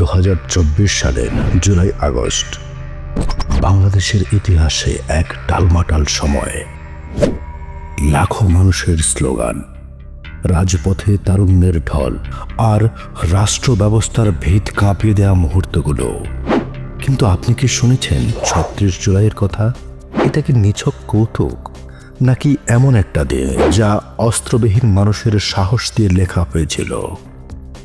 দু হাজার চব্বিশ সালের জুলাই আগস্ট। বাংলাদেশের ইতিহাসে এক টালমাটাল সময়। লাখো মানুষের স্লোগান, রাজপথে তারুণ্যের ঢল আর রাষ্ট্র ব্যবস্থার ভিত কাঁপিয়ে দেওয়া মুহূর্তগুলো। কিন্তু আপনি কি শুনেছেন ছত্রিশ জুলাইয়ের কথা? এটা কি নিছক কৌতুক, নাকি এমন একটা দিন যা অস্ত্রবিহীন মানুষের সাহস দিয়ে লেখা হয়েছিল?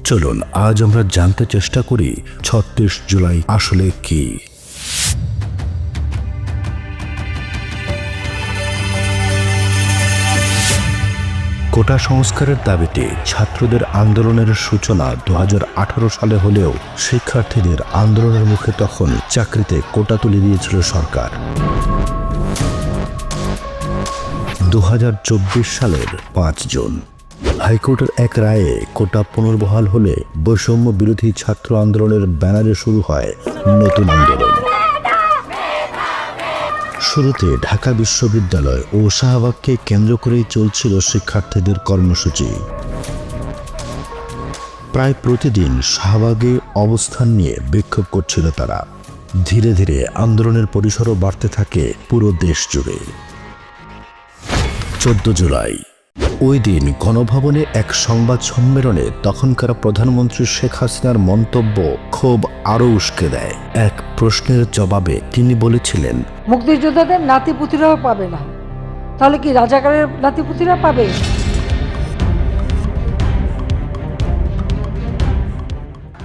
চলুন, আজ আমরা জানতে চেষ্টা করি ছত্রিশ জুলাই আসলে কি। কোটা সংস্কারের দাবিতে ছাত্রদের আন্দোলনের সূচনা দু হাজার আঠারো সালে হলেও শিক্ষার্থীদের আন্দোলনের মুখে তখন চাকরিতে কোটা তুলে দিয়েছিল সরকার। দু হাজার চব্বিশ সালের পাঁচ জুন। হাইকোর্টের এক রায়ে কোটা পুনর্বহাল হলে বৈষম্য বিরোধী ছাত্র আন্দোলনের ব্যানারে শুরু হয় নতুন আন্দোলন। শুরুতে ঢাকা বিশ্ববিদ্যালয় ও শাহবাগকে কেন্দ্র করেই চলছিল শিক্ষার্থীদের কর্মসূচি। প্রায় প্রতিদিন শাহবাগে অবস্থান নিয়ে বিক্ষোভ করছিল তারা। ধীরে ধীরে আন্দোলনের পরিসরও বাড়তে থাকে পুরো দেশ জুড়ে। চোদ্দ জুলাই ওই দিন গণভবনে এক সংবাদ সম্মেলনে তখনকার প্রধানমন্ত্রী শেখ হাসিনার মন্তব্য ক্ষোভ আরও উস্কে দেয়। এক প্রশ্নের জবাবে তিনি বলেছিলেন মুক্তিযোদ্ধাদের নাতিপুতিরাও পাবে না। তাহলে কি রাজাকারের নাতিপুতিরা পাবে?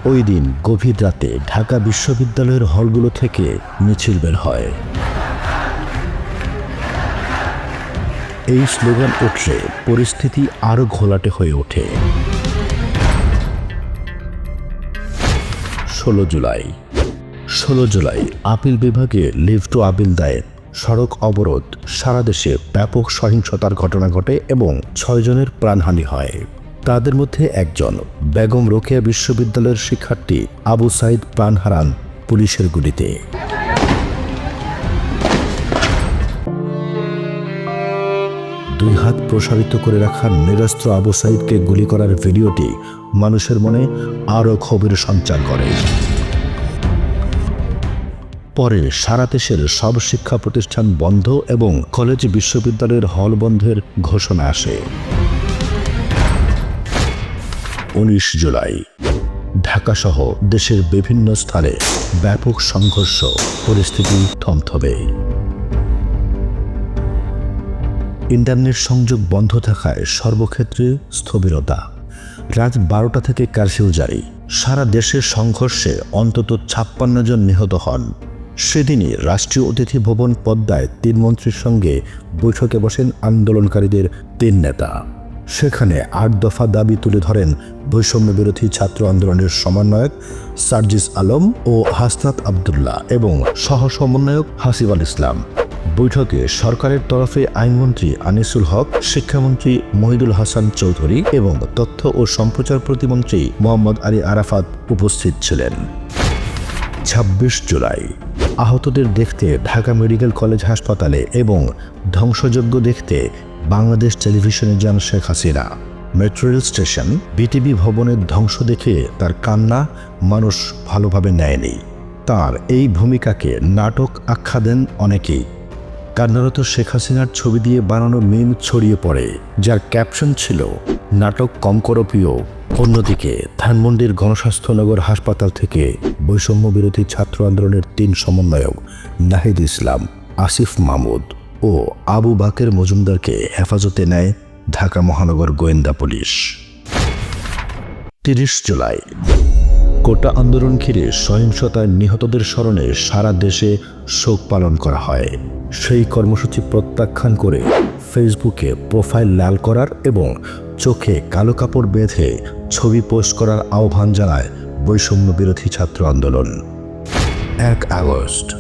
ওই দিন গভীর রাতে ঢাকা বিশ্ববিদ্যালয়ের হলগুলো থেকে মিছিল বের হয়। এই স্লোগান উঠলে পরিস্থিতি আরও ঘোলাটে হয়ে ওঠে। ষোলো জুলাই। ষোলো জুলাই, আপিল বিভাগে লিভ টু আপিল দায়ের, সড়ক অবরোধ, সারা দেশে ব্যাপক সহিংসতার ঘটনা ঘটে এবং ছয়জনের প্রাণহানি হয়। তাদের মধ্যে একজন বেগম রোকেয়া বিশ্ববিদ্যালয়ের শিক্ষার্থী আবু সাইদ প্রাণ হারান পুলিশের গুলিতে। দুই হাত প্রসারিত করে রাখা নিরস্ত্র আবু সাইদকে গুলি করার ভিডিওটি মানুষের মনে আরও ক্ষোভের সঞ্চার করে। পরে সারা দেশের সব শিক্ষা প্রতিষ্ঠান বন্ধ এবং কলেজ বিশ্ববিদ্যালয়ের হল বন্ধের ঘোষণা আসে। উনিশ জুলাই ঢাকাসহ দেশের বিভিন্ন স্থানে ব্যাপক সংঘর্ষ, পরিস্থিতি থমথমে। ইন্টারনেট সংযোগ বন্ধ থাকায় সর্বক্ষেত্রে স্থবিরতা। রাত বারোটা থেকে কারফিউ জারি। সারা দেশের সংঘর্ষে অন্তত ছাপ্পান্ন জন নিহত হন। সেদিনই রাষ্ট্রীয় অতিথি ভবন পদ্মায় তিন মন্ত্রীর সঙ্গে বৈঠকে বসেন আন্দোলনকারীদের তিন নেতা। সেখানে আট দফা দাবি তুলে ধরেন বৈষম্য বিরোধী ছাত্র আন্দোলনের সমন্বয়ক সার্জিস আলম ও হাসনাত আবদুল্লাহ এবং সহ সমন্বয়ক হাসিব আল ইসলাম। বৈঠকে সরকারের তরফে আইনমন্ত্রী আনিসুল হক, শিক্ষামন্ত্রী মহিদুল হাসান চৌধুরী এবং তথ্য ও সম্প্রচার প্রতিমন্ত্রী মোহাম্মদ আলী আরাফাত উপস্থিত ছিলেন। ছাব্বিশ জুলাই। আহতদের দেখতে ঢাকা মেডিকেল কলেজ হাসপাতালে এবং ধ্বংসযজ্ঞ দেখতে বাংলাদেশ টেলিভিশনে যান Sheikh Hasina. Metro rail station, BTV ভবনের ধ্বংস দেখে তার কান্না মানুষ ভালোভাবে নেয়নি। তার এই ভূমিকাকে নাটক আখ্যা দেন অনেকেই। কান্নারত শেখ হাসিনার ছবি দিয়ে বানানো মিম ছড়িয়ে পড়ে, যার ক্যাপশন ছিল, নাটক কম করো অন্যদিকে, ধানমন্ডির গণস্বাস্থ্যনগর হাসপাতাল থেকে বৈষম্য বিরোধী ছাত্র আন্দোলনের তিন সমন্বয়ক নাহিদ ইসলাম, আসিফ মাহমুদ ও আবু বাকের মজুমদারকে হেফাজতে নেয় ঢাকা মহানগর গোয়েন্দা পুলিশ। তিরিশ জুলাই কোটা আন্দোলন ঘিরে সহিংসতায় নিহতদের স্মরণে সারা দেশে শোক পালন করা হয়। সেই কর্মসূচি প্রত্যাখ্যান করে ফেসবুকে প্রোফাইল লাল করার এবং চোখে কালো কাপড় বেঁধে ছবি পোস্ট করার আহ্বান জানায় বৈষম্য বিরোধী ছাত্র আন্দোলন। এক আগস্ট।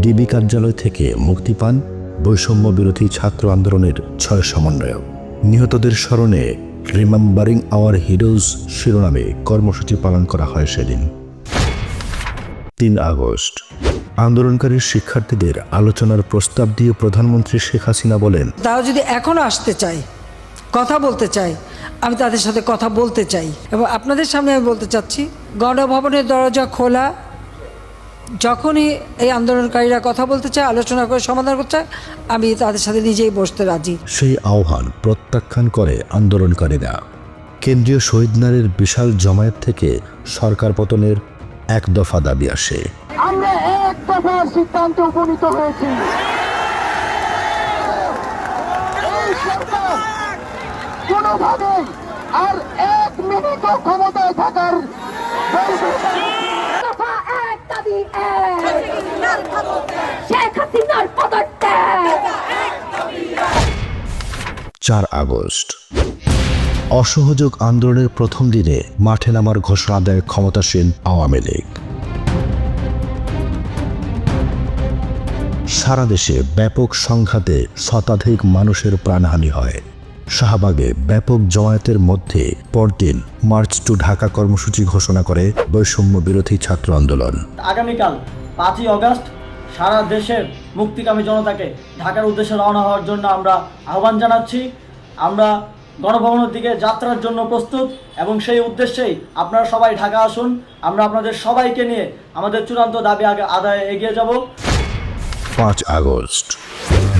ডিবি কার্যালয় থেকে মুক্তি পান বৈষম্য বিরোধী ছাত্র আন্দোলনের ছয় সমন্বয়ক। নিহতদের স্মরণে রিমেম্বারিং আওয়ার হিরোজ শিরোনামে কর্মসূচি পালন করা হয় সেদিন। তিন আগস্ট। আন্দোলনকারী শিক্ষার্থীদের আলোচনার প্রস্তাব দিয়ে প্রধানমন্ত্রী শেখ হাসিনা বলেন তারা যদি এখনও আসতে চায় কথা বলতে চায় আমি তাদের সাথে কথা বলতে চাই এবং আপনাদের সামনে আমি বলতে চাচ্ছি, গণভবনের দরজা খোলা যখনই এই আন্দোলনকারীরা কথা বলতে চায় আলোচনা করে সমাধান করতে চায় আমি তাদের সাথে নিজেই বসতে রাজি। সেই আহ্বান প্রত্যাখ্যান করে আন্দোলনকারীরা। কেন্দ্রীয় শহীদ নারীর বিশাল জমায়েত থেকে সরকার পতনের এক দফা দাবি আসে। আমরা এক দফার সিদ্ধান্তে উপনীত হয়েছি। কোনোভাবেই আর এক মিনিটও ক্ষমতায় থাকার চার আগস্ট। অসহযোগ আন্দোলনের প্রথম দিনে মাঠে নামার ঘোষণা দেয় ক্ষমতাসীন আওয়ামী লীগ। সারা দেশে ব্যাপক সংঘাতে শতাধিক মানুষের প্রাণহানি হয়। শাহবাগে ব্যাপক জমায়েতের মধ্যে পরদিন মার্চ টু ঢাকা কর্মসূচি ঘোষণা করে বৈষম্য বিরোধী ছাত্র আন্দোলন। আগামীকাল পাঁচই অগস্ট সারা দেশের মুক্তিকামী জনতাকে ঢাকার উদ্দেশ্যে রওনা হওয়ার জন্য আমরা আহ্বান জানাচ্ছি। আমরা গণভবনের দিকে যাত্রার জন্য প্রস্তুত এবং সেই উদ্দেশ্যেই আপনারা সবাই ঢাকা আসুন। আমরা আপনাদের সবাইকে নিয়ে আমাদের চূড়ান্ত দাবি আগে আদায়ে এগিয়ে যাব। পাঁচ আগস্ট।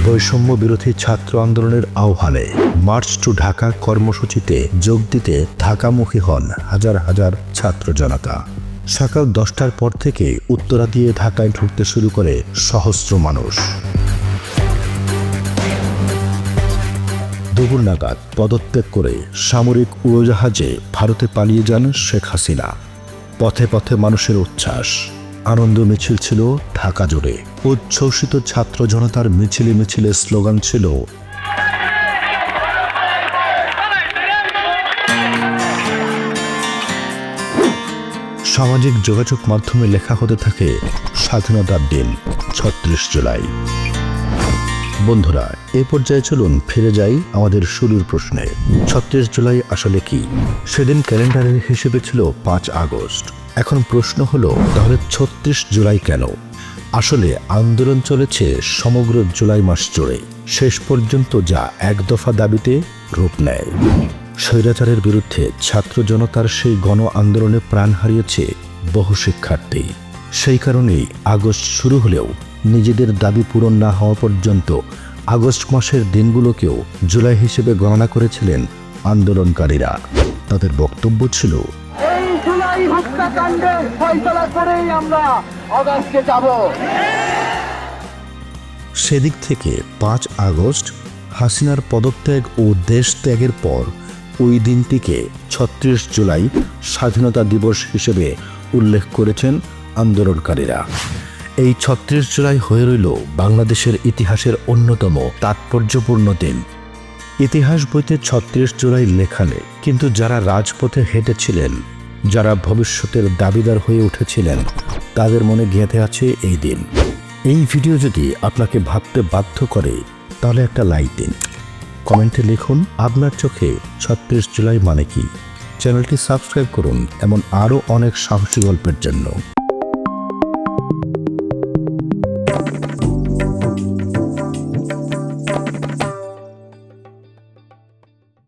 বৈষম্য বিরোধী ছাত্র আন্দোলনের আহ্বানে মার্চ টু ঢাকা কর্মসূচিতে যোগ দিতে ঢাকামুখী হন হাজার হাজার ছাত্র জনতা। সকাল দশটার পর থেকে উত্তরা দিয়ে ঢাকায় ঢুকতে শুরু করে সহস্র মানুষ। দুপুর নাগাদ পদত্যাগ করে সামরিক উড়োজাহাজে ভারতে পালিয়ে যান শেখ হাসিনা। পথে পথে মানুষের উচ্ছ্বাস। আনন্দ মিছিল ছিল ঢাকা জুড়ে। উচ্ছ্বসিত ছাত্র জনতার মিছিলে মিছিলে স্লোগান ছিল, সামাজিক যোগাযোগ মাধ্যমে লেখা হতে থাকে, স্বাধীনতার দিন, ছত্রিশ জুলাই। বন্ধুরা, এ পর্যায়ে চলুন ফিরে যাই আমাদের শুরুর প্রশ্নে। ছত্রিশ জুলাই আসলে কি? সেদিন ক্যালেন্ডারের হিসেবে ছিল পাঁচ আগস্ট। এখন প্রশ্ন হলো, তাহলে ছত্রিশ জুলাই কেন? আসলে আন্দোলন চলেছে সমগ্র জুলাই মাস জুড়ে। শেষ পর্যন্ত যা এক দফা দাবিতে রূপ নেয়। স্বৈরাচারের বিরুদ্ধে ছাত্র জনতার সেই গণ আন্দোলনে প্রাণ হারিয়েছে বহু শিক্ষার্থী। সেই কারণেই আগস্ট শুরু হলেও নিজেদের দাবি পূরণ না হওয়া পর্যন্ত আগস্ট মাসের দিনগুলোকেও জুলাই হিসেবে গণনা করেছিলেন আন্দোলনকারীরা। তাদের বক্তব্য ছিল হত্যাকাণ্ডের ফয়সলা করেই আমরা অগাস্টে যাব। সেদিক থেকে পাঁচ আগস্ট, হাসিনার পদত্যাগ ও দেশ ত্যাগের পর ওই দিনটিকে ছত্রিশ জুলাই স্বাধীনতা দিবস হিসেবে উল্লেখ করেছেন আন্দোলনকারীরা। এই ছত্রিশ জুলাই হয়ে রইল বাংলাদেশের ইতিহাসের অন্যতম তাৎপর্যপূর্ণ দিন। ইতিহাস বইতে ছত্রিশ জুলাই লেখা নেই, কিন্তু যারা রাজপথে হেঁটেছিলেন যারা ভবিষ্যতের দাবিদার হয়ে উঠেছিলেন, তাদের মনে গেঁথে আছে এই দিন। এই ভিডিও যদি আপনাকে ভাবতে বাধ্য করে, তাহলে একটা লাইক দিন। কমেন্টে লিখুন, আপনার চোখে ছত্রিশ জুলাই মানে কি? চ্যানেলটি সাবস্ক্রাইব করুন, এমন আরও অনেক সাহসী গল্পের জন্য।